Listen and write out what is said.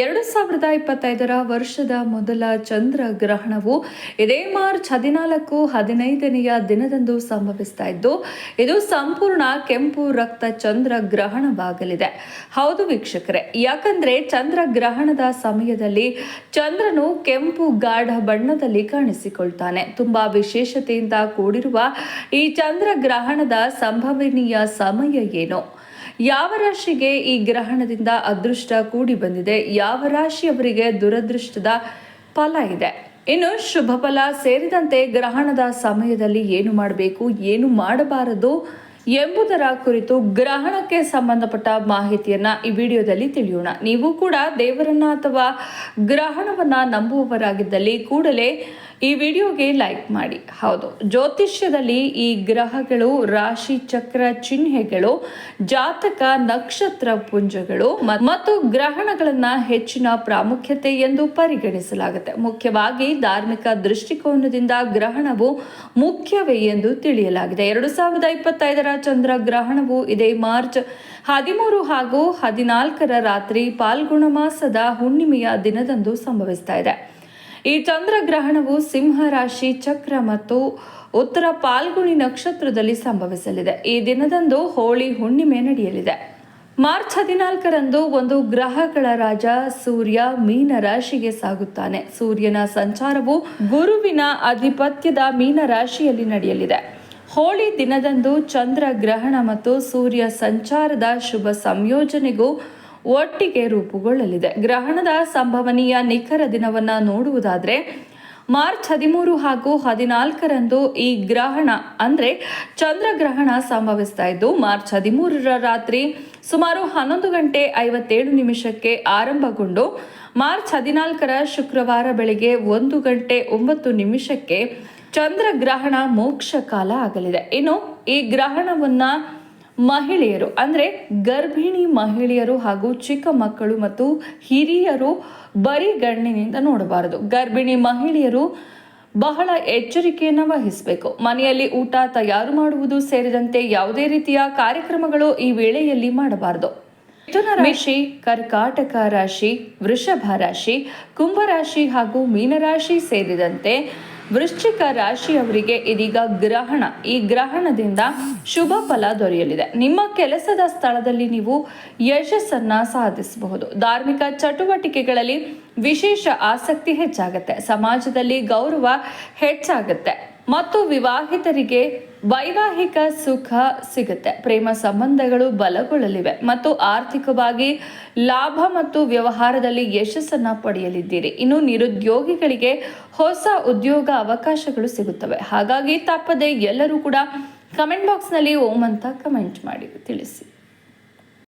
ಎರಡು ಸಾವಿರದ ಇಪ್ಪತ್ತೈದರ ವರ್ಷದ ಮೊದಲ ಚಂದ್ರ ಗ್ರಹಣವು ಇದೇ ಮಾರ್ಚ್ ಹದಿನಾಲ್ಕು, ಹದಿನೈದನೆಯ ದಿನದಂದು ಸಂಭವಿಸ್ತಾ ಇದ್ದು, ಇದು ಸಂಪೂರ್ಣ ಕೆಂಪು ರಕ್ತ ಚಂದ್ರ ಗ್ರಹಣವಾಗಲಿದೆ. ಹೌದು ವೀಕ್ಷಕರೇ, ಯಾಕಂದ್ರೆ ಚಂದ್ರ ಗ್ರಹಣದ ಸಮಯದಲ್ಲಿ ಚಂದ್ರನು ಕೆಂಪು ಗಾಢ ಬಣ್ಣದಲ್ಲಿ ಕಾಣಿಸಿಕೊಳ್ತಾನೆ. ತುಂಬಾ ವಿಶೇಷತೆಯಿಂದ ಕೂಡಿರುವ ಈ ಚಂದ್ರ ಗ್ರಹಣದ ಸಂಭವನೀಯ ಸಮಯ ಏನು? ಯಾವ ರಾಶಿಗೆ ಈ ಗ್ರಹಣದಿಂದ ಅದೃಷ್ಟ ಕೂಡಿ ಬಂದಿದೆ? ಯಾವ ರಾಶಿಯವರಿಗೆ ದುರದೃಷ್ಟದ ಫಲ ಇದೆ? ಇನ್ನು ಶುಭ ಫಲ ಸೇರಿದಂತೆ ಗ್ರಹಣದ ಸಮಯದಲ್ಲಿ ಏನು ಮಾಡಬೇಕು, ಏನು ಮಾಡಬಾರದು ಎಂಬುದರ ಕುರಿತು ಗ್ರಹಣಕ್ಕೆ ಸಂಬಂಧಪಟ್ಟ ಮಾಹಿತಿಯನ್ನು ಈ ವಿಡಿಯೋದಲ್ಲಿ ತಿಳಿಯೋಣ. ನೀವು ಕೂಡ ದೇವರನ್ನ ಅಥವಾ ಗ್ರಹಣವನ್ನ ನಂಬುವವರಾಗಿದ್ದಲ್ಲಿ ಕೂಡಲೇ ಈ ವಿಡಿಯೋಗೆ ಲೈಕ್ ಮಾಡಿ. ಹೌದು. ಜ್ಯೋತಿಷ್ಯದಲ್ಲಿ ಈ ಗ್ರಹಗಳು, ರಾಶಿ ಚಕ್ರ ಚಿಹ್ನೆಗಳು, ಜಾತಕ ನಕ್ಷತ್ರ ಪುಂಜಗಳು ಮತ್ತು ಗ್ರಹಣಗಳನ್ನು ಹೆಚ್ಚಿನ ಪ್ರಾಮುಖ್ಯತೆ ಎಂದು ಪರಿಗಣಿಸಲಾಗುತ್ತೆ. ಮುಖ್ಯವಾಗಿ ಧಾರ್ಮಿಕ ದೃಷ್ಟಿಕೋನದಿಂದ ಗ್ರಹಣವು ಮುಖ್ಯವೇ ಎಂದು ತಿಳಿಯಲಾಗಿದೆ. ಎರಡು ಸಾವಿರದ ಇಪ್ಪತ್ತೈದರ ಚಂದ್ರ ಗ್ರಹಣವು ಇದೇ ಮಾರ್ಚ್ ಹದಿಮೂರು ಹಾಗೂ ಹದಿನಾಲ್ಕರ ರಾತ್ರಿ ಪಾಲ್ಗುಣ ಮಾಸದ ಹುಣ್ಣಿಮೆಯ ದಿನದಂದು ಸಂಭವಿಸ್ತಾ ಇದೆ. ಈ ಚಂದ್ರಗ್ರಹಣವು ಸಿಂಹ ರಾಶಿ, ಚಕ್ರ ಮತ್ತು ಉತ್ತರ ಪಾಲ್ಗುಣಿ ನಕ್ಷತ್ರದಲ್ಲಿ ಸಂಭವಿಸಲಿದೆ. ಈ ದಿನದಂದು ಹೋಳಿ ಹುಣ್ಣಿಮೆ ನಡೆಯಲಿದೆ. ಮಾರ್ಚ್ ಹದಿನಾಲ್ಕರಂದು ಒಂದು ಗ್ರಹಗಳ ರಾಜ ಸೂರ್ಯ ಮೀನ ರಾಶಿಗೆ ಸಾಗುತ್ತಾನೆ. ಸೂರ್ಯನ ಸಂಚಾರವು ಗುರುವಿನ ಆಧಿಪತ್ಯದ ಮೀನ ರಾಶಿಯಲ್ಲಿ ನಡೆಯಲಿದೆ. ಹೋಳಿ ದಿನದಂದು ಚಂದ್ರ ಗ್ರಹಣ ಮತ್ತು ಸೂರ್ಯ ಸಂಚಾರದ ಶುಭ ಸಂಯೋಜನೆಗೂ ಒಟ್ಟಿಗೆ ರೂಪುಗೊಳ್ಳಲಿದೆ. ಗ್ರಹಣದ ಸಂಭವನೀಯ ನಿಖರ ದಿನವನ್ನ ನೋಡುವುದಾದರೆ ಮಾರ್ಚ್ ಹದಿಮೂರು ಹಾಗೂ ಹದಿನಾಲ್ಕರಂದು ಈ ಗ್ರಹಣ, ಅಂದ್ರೆ ಚಂದ್ರಗ್ರಹಣ ಸಂಭವಿಸ್ತಾ ಇದ್ದು, ಮಾರ್ಚ್ ಹದಿಮೂರರ ರಾತ್ರಿ ಸುಮಾರು ಹನ್ನೊಂದು ಗಂಟೆ ಐವತ್ತೇಳು ನಿಮಿಷಕ್ಕೆ ಆರಂಭಗೊಂಡು, ಮಾರ್ಚ್ ಹದಿನಾಲ್ಕರ ಶುಕ್ರವಾರ ಬೆಳಗ್ಗೆ ಒಂದು ಗಂಟೆ ಒಂಬತ್ತು ನಿಮಿಷಕ್ಕೆ ಚಂದ್ರಗ್ರಹಣ ಮೋಕ್ಷ ಕಾಲ ಆಗಲಿದೆ. ಇನ್ನು ಈ ಗ್ರಹಣವನ್ನ ಮಹಿಳೆಯರು, ಅಂದರೆ ಗರ್ಭಿಣಿ ಮಹಿಳೆಯರು ಹಾಗೂ ಚಿಕ್ಕ ಮಕ್ಕಳು ಮತ್ತು ಹಿರಿಯರು ಬರೀ ಗಣ್ಣಿನಿಂದ ನೋಡಬಾರದು. ಗರ್ಭಿಣಿ ಮಹಿಳೆಯರು ಬಹಳ ಎಚ್ಚರಿಕೆಯನ್ನು ವಹಿಸಬೇಕು. ಮನೆಯಲ್ಲಿ ಊಟ ತಯಾರು ಮಾಡುವುದು ಸೇರಿದಂತೆ ಯಾವುದೇ ರೀತಿಯ ಕಾರ್ಯಕ್ರಮಗಳು ಈ ವೇಳೆಯಲ್ಲಿ ಮಾಡಬಾರದು. ಮಿಥುನ ರಾಶಿ, ಕರ್ಕಾಟಕ ರಾಶಿ, ವೃಷಭ ರಾಶಿ, ಕುಂಭ ರಾಶಿ ಹಾಗೂ ಮೀನರಾಶಿ ಸೇರಿದಂತೆ ವೃಶ್ಚಿಕ ರಾಶಿಯವರಿಗೆ ಇದೀಗ ಗ್ರಹಣ. ಈ ಗ್ರಹಣದಿಂದ ಶುಭ ಫಲ ದೊರೆಯಲಿದೆ. ನಿಮ್ಮ ಕೆಲಸದ ಸ್ಥಳದಲ್ಲಿ ನೀವು ಯಶಸ್ಸನ್ನ ಸಾಧಿಸಬಹುದು. ಧಾರ್ಮಿಕ ಚಟುವಟಿಕೆಗಳಲ್ಲಿ ವಿಶೇಷ ಆಸಕ್ತಿ ಹೆಚ್ಚಾಗುತ್ತೆ. ಸಮಾಜದಲ್ಲಿ ಗೌರವ ಹೆಚ್ಚಾಗುತ್ತೆ. ಮತ್ತು ವಿವಾಹಿತರಿಗೆ ವೈವಾಹಿಕ ಸುಖ ಸಿಗುತ್ತೆ. ಪ್ರೇಮ ಸಂಬಂಧಗಳು ಬಲಗೊಳ್ಳಲಿವೆ. ಮತ್ತು ಆರ್ಥಿಕವಾಗಿ ಲಾಭ ಮತ್ತು ವ್ಯವಹಾರದಲ್ಲಿ ಯಶಸ್ಸನ್ನ ಪಡೆಯಲಿದ್ದೀರಿ. ಇನ್ನು ನಿರುದ್ಯೋಗಿಗಳಿಗೆ ಹೊಸ ಉದ್ಯೋಗ ಅವಕಾಶಗಳು ಸಿಗುತ್ತವೆ. ಹಾಗಾಗಿ ತಪ್ಪದೆ ಎಲ್ಲರೂ ಕೂಡ ಕಮೆಂಟ್ ಬಾಕ್ಸ್ನಲ್ಲಿ ಓಂ ಅಂತ ಕಮೆಂಟ್ ಮಾಡಿ. ತಿಳಿಸಿ.